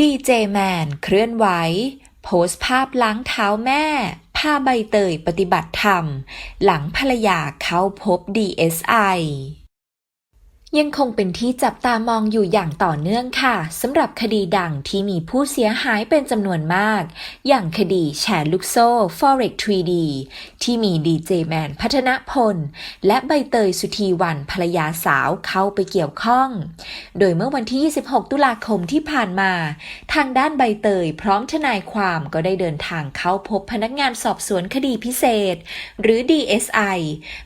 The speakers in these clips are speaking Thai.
ดีเจแมนเคลื่อนไหว โพสต์ภาพล้างเท้าแม่พาใบเตยปฏิบัติธรรม หลังภรรยาเข้าพบ DSI ยังคงเป็นที่จับตามองอยู่อย่างต่อเนื่องค่ะสำหรับคดีดังที่มีผู้เสียหายเป็นจำนวนมาก อย่างคดีแชร์ลูกโซ่ Forex 3D ที่มีดีเจแมนพัฒนพล และใบเตยสุธีวันภรรยาสาวเข้าไปเกี่ยวข้อง โดยเมื่อวันที่ 26 ตุลาคมที่ผ่านมา ทางด้านใบเตยพร้อมทนายความก็ได้เดินทางเข้าพบพนักงานสอบสวนคดีพิเศษ หรือ DSI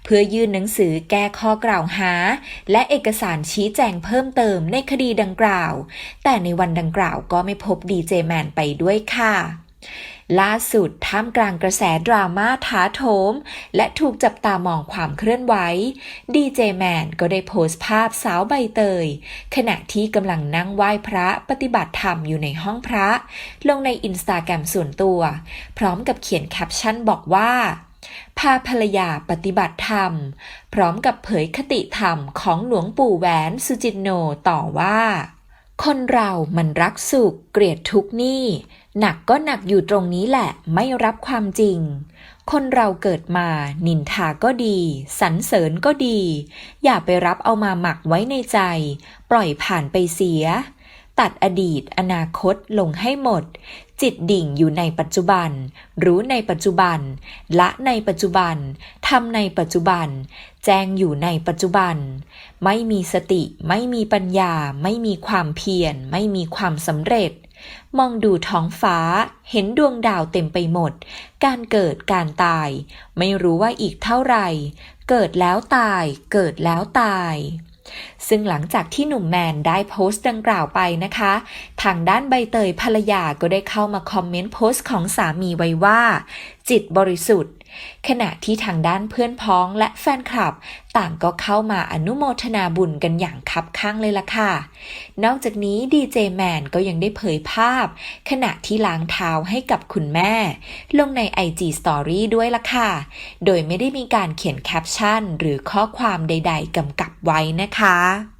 เพื่อยื่นหนังสือแก้ข้อกล่าวหา และเอกสารชี้แจงเพิ่มเติมในคดีดังกล่าว แต่ในวันดังกล่าวก็ไม่พบดีเจแมนไปด้วยค่ะล่าสุดท่ามกลางกระแสดราม่าท้าโถม และถูกจับตามองความเคลื่อนไหวดีเจแมนก็ได้โพสต์ภาพสาวใบเตย ขณะที่กำลังนั่งไหว้พระปฏิบัติธรรมอยู่ในห้องพระ ลงในอินสตาแกรมส่วนตัว พร้อมกับเขียนแคปชั่นบอกว่า พาภรรยาปฏิบัติธรรม พร้อมกับเผยคติธรรมของหลวงปู่แหวนสุจินโนต่อว่า คนเรามันรักสุขเกลียดทุกข์นี่ หนักก็หนักอยู่ตรงนี้แหละไม่รับความจริง คนเราเกิดมานินทาก็ดีสรรเสริญก็ดี อย่าไปรับเอามาหมักไว้ในใจ ปล่อยผ่านไปเสีย ตัดอดีต อนาคตลงให้หมด จิตดิ่งอยู่ในปัจจุบัน รู้ในปัจจุบัน ละในปัจจุบันทำในปัจจุบัน แจ้งอยู่ในปัจจุบัน ไม่มีสติ ไม่มีปัญญา ไม่มีความเพียร ไม่มีความสำเร็จ มองดูท้องฟ้า เห็นดวงดาวเต็มไปหมด การเกิดการตาย ไม่รู้ว่าอีกเท่าไหร่ เกิดแล้วตาย เกิดแล้วตาย ซึ่งหลังจากที่หนุ่มแมนได้โพสต์ดังกล่าวไปนะคะ ทางด้านใบเตยภรรยาก็ได้เข้ามาคอมเมนต์โพสต์ของสามีไว้ว่า จิตบริสุทธิ์ ขณะที่ทางด้านเพื่อนพ้องและแฟนคลับ ต่างก็เข้ามาอนุโมทนาบุญกันอย่างคับข้างเลยล่ะค่ะ นอกจากนี้ดีเจแมนก็ยังได้เผยภาพ ขณะที่ล้างเท้าให้กับคุณแม่ ลงใน IG Story ด้วยล่ะค่ะ โดยไม่ได้มีการเขียนแคปชั่น หรือข้อความใด ๆกำกับ ไว้นะคะ